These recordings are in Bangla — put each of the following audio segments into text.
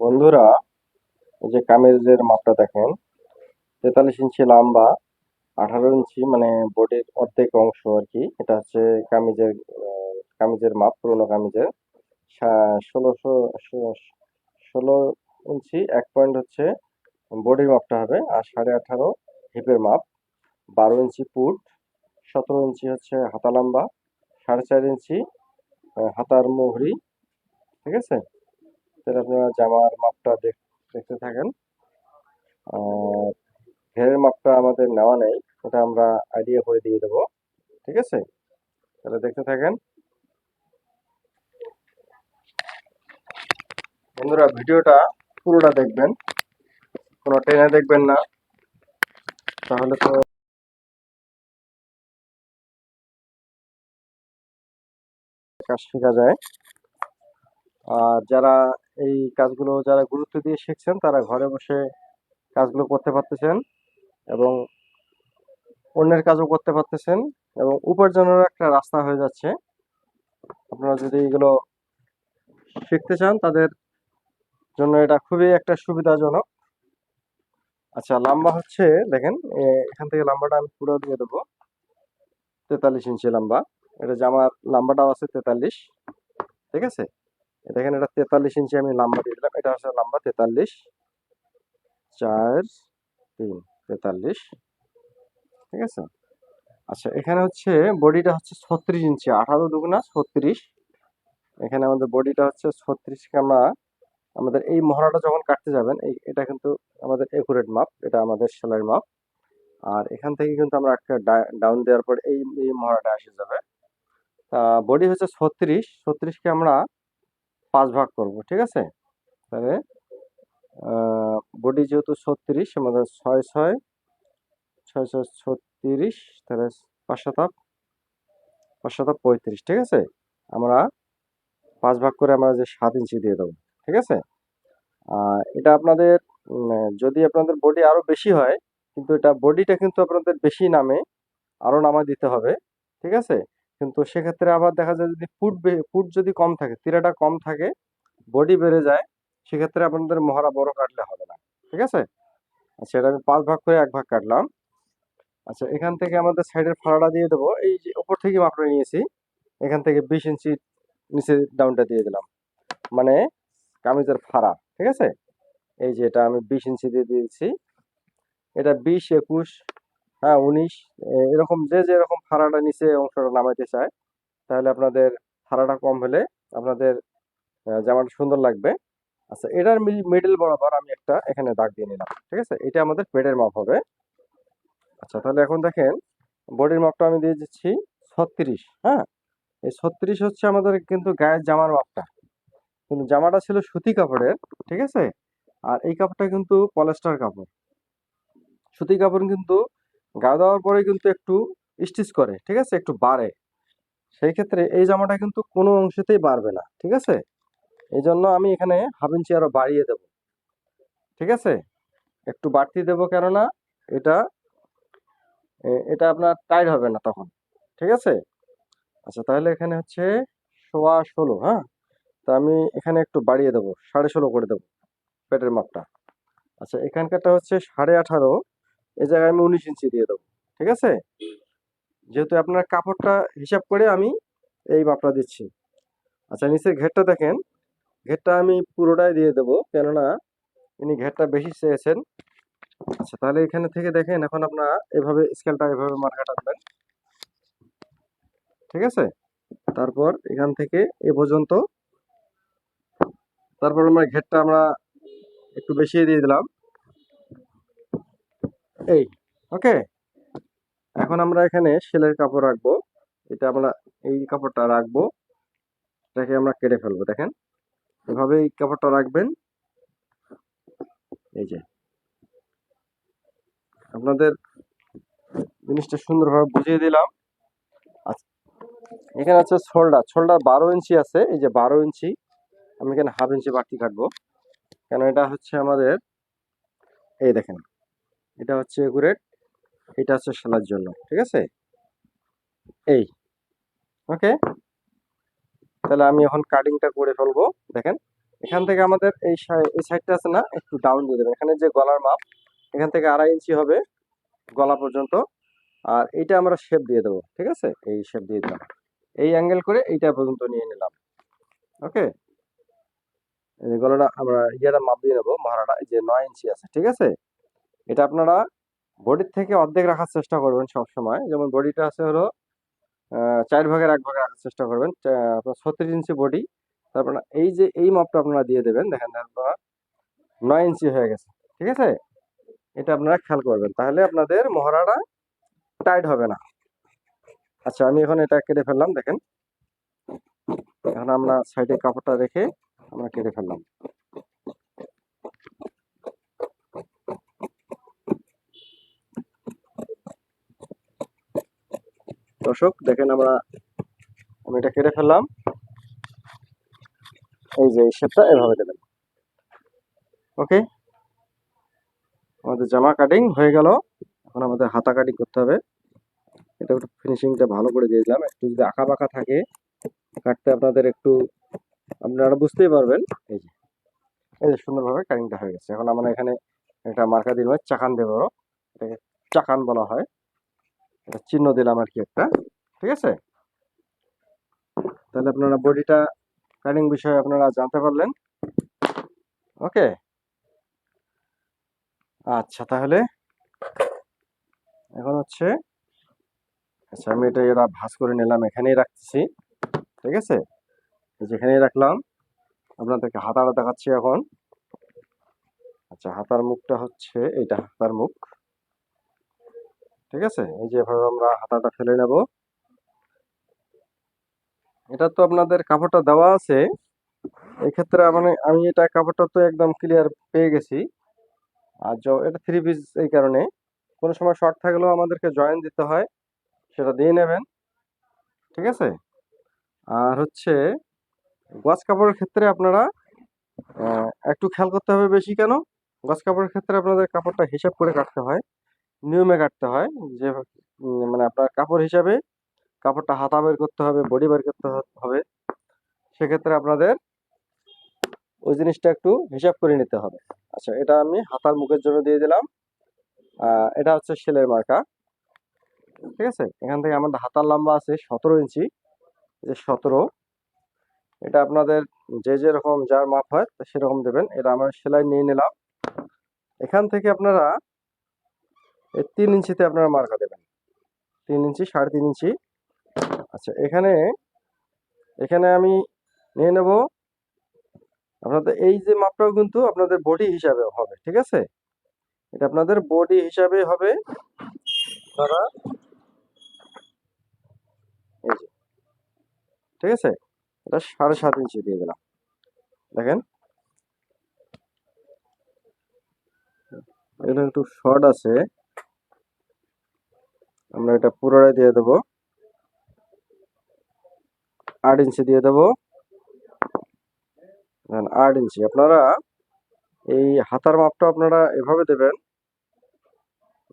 বন্ধুরা যে কামিজের মাপটা দেখেন, তেতাল্লিশ ইঞ্চি লম্বা, আঠারো ইঞ্চি মানে বডির অর্ধেক অংশ আর কি। এটা হচ্ছে কামিজের কামিজের মাপ, পুরোনো কামিজের। ষোলোশো ষোলো ইঞ্চি, এক পয়েন্ট হচ্ছে বডির মাপটা হবে, আর সাড়ে আঠারো হিপের মাপ। বারো ইঞ্চি পুট, সতেরো ইঞ্চি হচ্ছে হাতা লম্বা, সাড়ে চার ইঞ্চি হাতার মুহুরি, ঠিক আছে? তাহলে আপনারা জামার মাপটা দেখ- দেখতে থাকেন। আর ঘেরের মাপটা আমাদের নেওয়া নেই, ওটা আমরা আইডিয়া করে দিয়ে দেবো, ঠিক আছে? তাহলে দেখতে থাকেন। বন্ধুরা, ভিডিওটা পুরোটা দেখবেন, কোনো টেনে দেখবেন না। তাহলে তো কাজ শেখা যায়। আর যারা এই কাজগুলো, যারা গুরুত্ব দিয়ে শিখছেন, তারা ঘরে বসে কাজগুলো করতে পারতেছেন এবং অন্যের কাজও করতে পারতেছেন এবং উপার্জনের একটা রাস্তা হয়ে যাচ্ছে। আপনারা যদি এগুলো শিখতে চান, তাদের জন্য এটা খুবই একটা সুবিধাজনক। আচ্ছা লম্বা হচ্ছে, দেখেন এখান থেকে লম্বাটা আমি পুরো দিয়ে দেবো। তেতাল্লিশ ইঞ্চি লম্বা। এটা জামার লম্বাটাও আছে তেতাল্লিশ। ঠিক আছে? দেখেন এটা তেতাল্লিশ ইঞ্চি আমি লম্বা দিয়ে দিলাম। এটা হচ্ছে লম্বা তেতাল্লিশ, চার, তিন, তেতাল্লিশ। ঠিক আছে? আচ্ছা এখানে হচ্ছে বডিটা হচ্ছে ছত্রিশ ইঞ্চি, আঠারো দুগুণা ছত্রিশ। এখানে আমাদের বডিটা হচ্ছে ছত্রিশকে আমরা আমাদের এই মহড়াটা যখন কাটতে যাবেন, এই, এটা কিন্তু আমাদের একুরেট মাপ, এটা আমাদের সেলাইয়ের মাপ। আর এখান থেকে কিন্তু আমরা একটা ডাউন দেওয়ার পর এই এই মহড়াটা এসে যাবে। তা বডি হচ্ছে ছত্রিশ ছত্রিশকে আমরা পাঁচ ভাগ করব, ঠিক আছে? তাহলে বডি যেহেতু ছত্রিশ, আমাদের ছয় ছয় ছয় ছয় ছত্রিশ, তাহলে পাঁচ শতাব পাঁচ পঁয়ত্রিশ, ঠিক আছে? আমরা পাঁচ ভাগ করে আমরা যে সাত ইঞ্চি দিয়ে দেবো, ঠিক আছে? এটা আপনাদের যদি আপনাদের বডি আরও বেশি হয়, কিন্তু এটা বডিটা কিন্তু আপনাদের বেশি নামে আরও নামায় দিতে হবে, ঠিক আছে? কিন্তু সেক্ষেত্রে আবার দেখা যায় যদি ফুট ফুট যদি কম থাকে, তিরাটা কম থাকে বডি বেড়ে যায়, সেক্ষেত্রে আপনাদের মহড়া বড় কাটলে হবে না, ঠিক আছে? আচ্ছা এটা আমি পাঁচ ভাগ করে এক ভাগ কাটলাম। আচ্ছা এখান থেকে আমাদের সাইডের ফাড়াটা দিয়ে দেবো। এই যে ওপর থেকে মাপটা নিয়েছি, এখান থেকে বিশ ইঞ্চি নিচে ডাউনটা দিয়ে দিলাম। মানে কামিজের ফাড়া, ঠিক আছে? এই যে এটা আমি বিশ ইঞ্চি দিয়ে দিয়েছি। এটা বিশ, একুশ হ্যাঁ উনিশ। এরকম যে যেরকম ফাড়াটা নিচে অংশটা নামাইতে চায়, তাহলে আপনাদের ফাড়াটা কম হলে আপনাদের জামাটা সুন্দর লাগবে। আচ্ছা এটার মিডল বরাবর আমি একটা এখানে দাগ দিয়ে নিলাম, ঠিক আছে? এটা আমাদের পেটের মাপ হবে। আচ্ছা তাহলে এখন দেখেন, বডির মাপটা আমি দিয়ে দিচ্ছি ছত্রিশ হ্যাঁ? এই ছত্রিশ হচ্ছে আমাদের কিন্তু গায়ের জামার মাপটা। কিন্তু জামাটা ছিল সুতি কাপড়ের, ঠিক আছে? আর এই কাপড়টা কিন্তু পলেস্টার কাপড়। সুতি কাপড় কিন্তু গায়ে দেওয়ার পরে কিন্তু একটু স্টিচ করে, ঠিক আছে? একটু বাড়ে। সেই ক্ষেত্রে এই জামাটা কিন্তু কোনো অংশেতেই বাড়বে না, ঠিক আছে? এই জন্য আমি এখানে হাফ ইঞ্চি আরও বাড়িয়ে দেব, ঠিক আছে? একটু বাড়তি দেব কেননা এটা এটা আপনার টাইট হবে না তখন, ঠিক আছে? আচ্ছা তাহলে এখানে হচ্ছে সোয়া ষোলো হ্যাঁ? তা আমি এখানে একটু বাড়িয়ে দেবো, সাড়ে ষোলো করে দেবো, পেটের মাপটা। আচ্ছা এখানকারটা হচ্ছে সাড়ে আঠারো। এই জায়গায় আমি উনিশ ইঞ্চি দিয়ে দেবো, ঠিক আছে? যেহেতু আপনার কাপড়টা হিসাব করে আমি এই মাপটা দিচ্ছি। আচ্ছা নিচের ঘেরটা দেখেন। ঘেরটা আমি পুরোটাই দিয়ে দেবো, কেননা ইনি ঘেরটা বেশি চেয়েছেন। আচ্ছা তাহলে এখানে থেকে দেখেন, এখন আপনারা এভাবে স্কেলটা এভাবে মার্কা টানবেন। ঠিক আছে? তারপর এখান থেকে এ পর্যন্ত। তারপর আমরা ঘেরটা আমরা একটু বেশি দিয়ে দিলাম। এই ওকে এখন আমরা এখানে সেলের কাপড় রাখব। এটা আমরা এই কাপড়টা রাখব। এটাকে আমরা কেটে ফেলব, দেখেন। এভাবে এই কাপড়টা রাখবেন। এই যে। আপনাদের জিনিসটা সুন্দরভাবে বুঝিয়ে দিলাম। আচ্ছা এখানে আছে শোল্ডার। শোল্ডার বারো ইঞ্চি আছে। এই যে বারো ইঞ্চি, আমি এখানে হাফ ইঞ্চি বাড়তি কাটবো। কেন, এটা হচ্ছে আমাদের, এই দেখেন। এটা হচ্ছে একুরেট এটা হচ্ছে সেলার জন্য, ঠিক আছে? এই, ওকে? তাহলে আমি এখন কাটিংটা করে ফেলব, দেখেন। এখান থেকে আমাদের এই এই সাইডটা আছে না, একটু ডাউন দিয়ে দেবেন। এখানে যে গলার মাপ, এখান থেকে আড়াই ইঞ্চি হবে গলা পর্যন্ত। আর এইটা আমরা শেপ দিয়ে দেবো, ঠিক আছে? এই শেপ দিয়ে দিলাম। এই অ্যাঙ্গেল করে এইটা পর্যন্ত নিয়ে নিলাম, ওকে? এই গলাটা আমরা ইয়েটা মাপ দিয়ে নেব, মহারাটা, এই যে নয় ইঞ্চি আছে, ঠিক আছে? এটা আপনারা বডির থেকে অর্ধেক রাখার চেষ্টা করবেন সব সময় যেমন বডিটা আছে হলো চার ভাগের এক ভাগে রাখার চেষ্টা করবেন। আপনার ছত্রিশ ইঞ্চি বডি তারপর এই যে, এই মাপটা আপনারা দিয়ে দেবেন, দেখেন আপনারা নয় ইঞ্চি হয়ে গেছে। ঠিক আছে? এটা আপনারা খেয়াল করবেন। তাহলে আপনাদের মহড়াটা টাইট হবে না। আচ্ছা আমি এখন এটা কেটে ফেললাম, দেখেন। এখন আমরা সাইডে কাপড়টা রেখে আমরা কেটে ফেললাম। দর্শক, দেখেন আমরা, আমি এটা কেটে ফেললাম। এই যে এই শেপটা এভাবে দেবেন। ওকে? আমাদের জামা কাটিং হয়ে গেল। এখন আমাদের হাতা কাটিং করতে হবে। এটা একটু ফিনিশিংটা ভালো করে দিয়ে দিলাম। একটু যদি আঁকা বাঁকা থাকে, কাটতে আপনাদের একটু, আপনারা বুঝতেই পারবেন। এই যে এই যে সুন্দরভাবে কাটিংটা হয়ে গেছে। এখন আমরা এখানে একটা মার্কা দিলাম, চাকান দেবো এটাকে চাকান বলা হয়। এটা চিহ্ন দিলাম আর কি একটা। ঠিক আছে? তাহলে আপনারা বডিটা কাটিং বিষয়ে আপনারা জানতে পারলেন। ওকে? আচ্ছা তাহলে এখন হচ্ছে আচ্ছা আমি এটা এরা ভাঁজ করে নিলাম এখানেই রাখতেছি। ঠিক আছে? যেখানেই রাখলাম। আপনাদেরকে হাতাটা দেখাচ্ছি এখন। আচ্ছা হাতার মুখটা হচ্ছে এইটা হাতার মুখ। ঠিক আছে? এই যে এভাবে আমরা হাতাটা ফেলে নেব। এটা তো আপনাদের কাপড়টা দেওয়া আছে। এই ক্ষেত্রে মানে আমি এটা কাপড়টা তো একদম ক্লিয়ার পেয়ে গেছি। আর এটা থ্রি পিস এই কারণে। কোনো সময় শর্ট থাকলেও আমাদেরকে জয়েন দিতে হয়। সেটা দিয়ে নেবেন। ঠিক আছে? আর হচ্ছে গজ কাপড়ের ক্ষেত্রে আপনারা একটু খেয়াল করতে হবে বেশি কেন? গজ কাপড়ের ক্ষেত্রে আপনাদের কাপড়টা হিসাব করে কাটতে হয়। নিয়মে কাটতে হয়। যে মানে আপনার কাপড় হিসাবে কাপড়টা হাতা বের করতে হবে, বডি বের করতে হবে। সেক্ষেত্রে আপনাদের ওই জিনিসটা একটু হিসাব করে নিতে হবে। আচ্ছা এটা আমি হাতার মুখের জন্য দিয়ে দিলাম। এটা হচ্ছে সেলের মার্কা। ঠিক আছে? এখান থেকে আমাদের হাতার লম্বা আছে সতেরো ইঞ্চি। যে সতেরো, এটা আপনাদের যে যেরকম যার মাপ হয় সেরকম দেবেন। এটা আমরা সেলাই নিয়ে নিলাম। এখান থেকে আপনারা এই তিন ইঞ্চিতে আপনারা মার্কা দেবেন। তিন ইঞ্চি, সাড়ে তিন ইঞ্চি। আচ্ছা এখানে এখানে আমি নিয়ে নেব। আপনাদের, এই যে মাপটাও কিন্তু আপনাদের বডি হিসাবে হবে, ঠিক আছে? এটা আপনাদের বডি হিসাবে হবে। তারা ঠিক আছে? এটা সাড়ে সাত ইঞ্চি দিয়ে দিলাম। দেখেন। এটা একটু শর্ট আছে। আমরা এটা পুরোটাই দিয়ে দেবো। আট ইঞ্চি দিয়ে দেবো। আট ইঞ্চি। আপনারা এই হাতার মাপটা আপনারা এভাবে দেবেন।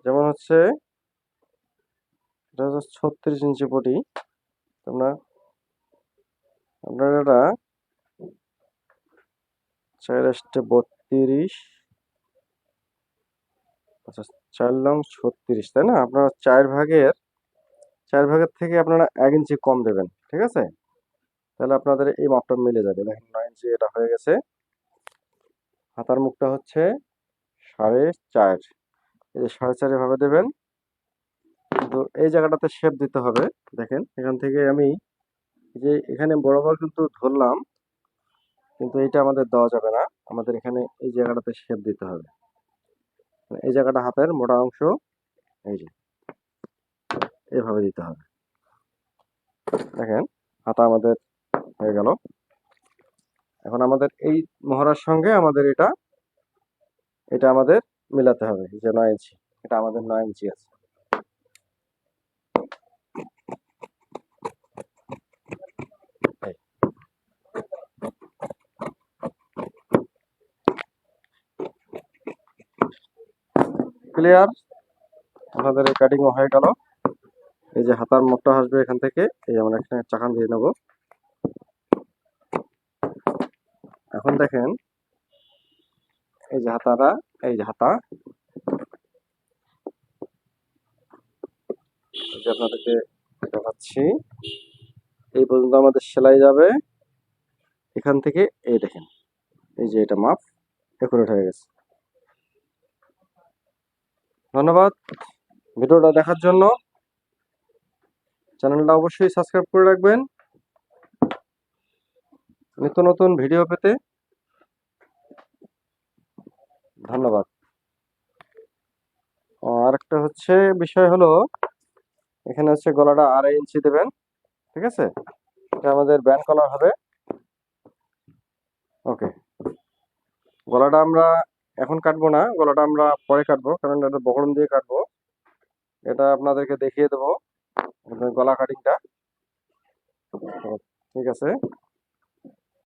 যেমন হচ্ছে, এটা হচ্ছে ছত্রিশ ইঞ্চি পটি। আপনার আপনার এটা চার বত্রিশ আচ্ছা চার লং ছত্রিশ, তাই না? আপনারা চার ভাগের চার ভাগের থেকে আপনারা এক ইঞ্চি কম দেবেন, ঠিক আছে? তাহলে আপনাদের এই মাপটা মিলে যাবে। দেখেন নয় ইঞ্চি এটা হয়ে গেছে। হাতার মুখটা হচ্ছে সাড়ে চার। এই সাড়ে চার এভাবে দেবেন, কিন্তু এই জায়গাটাতে শেপ দিতে হবে। দেখেন, এখান থেকে আমি যে এখানে বরাবর কিন্তু ধরলাম, কিন্তু এটা আমাদের দেওয়া যাবে না। আমাদের এখানে এই জায়গাটাতে শেপ দিতে হবে। এই জায়গাটা হাতের মোটা অংশ। এই যে। এইভাবে দিতে হবে। দেখেন, হাতা আমাদের হয়ে গেল। এখন আমাদের এই মহড়ার সঙ্গে আমাদের এটা এটা আমাদের মিলাতে হবে, যে নয় ইঞ্চি। এটা আমাদের নয় ইঞ্চি আছে এই। ক্লিয়ার আপনাদের এই কাটিংও হয়ে গেল। এই যে হাতার মুখটা আসবে এখান থেকে, এই আমরা এখানে চাকান দিয়ে নেব। এখন দেখেন, এই যে হাতাটা এই যে হাতা। আপনাদেরকে দেখাচ্ছি। এই পর্যন্ত আমাদের সেলাই যাবে। এখান থেকে এই দেখেন, এই যে এটা মাপ, একুরেট হয়ে গেছে। ধন্যবাদ ভিডিওটা দেখার জন্য। চ্যানেলটা অবশ্যই সাবস্ক্রাইব করে রাখবেন। নিত্য নতুন ভিডিও পেতে ধন্যবাদ। আর একটা হচ্ছে বিষয় হলো, এখানে হচ্ছে গলাটা আড়াই ইঞ্চি দেবেন, ঠিক আছে? এটা আমাদের ব্যান্ড কলার হবে। ওকে গলাটা আমরা এখন কাটবো না, গলাটা আমরা পরে কাটবো, কারণ এটা বহরম দিয়ে কাটবো। এটা আপনাদেরকে দেখিয়ে দেবো, গলা কাটিংটা ঠিক আছে।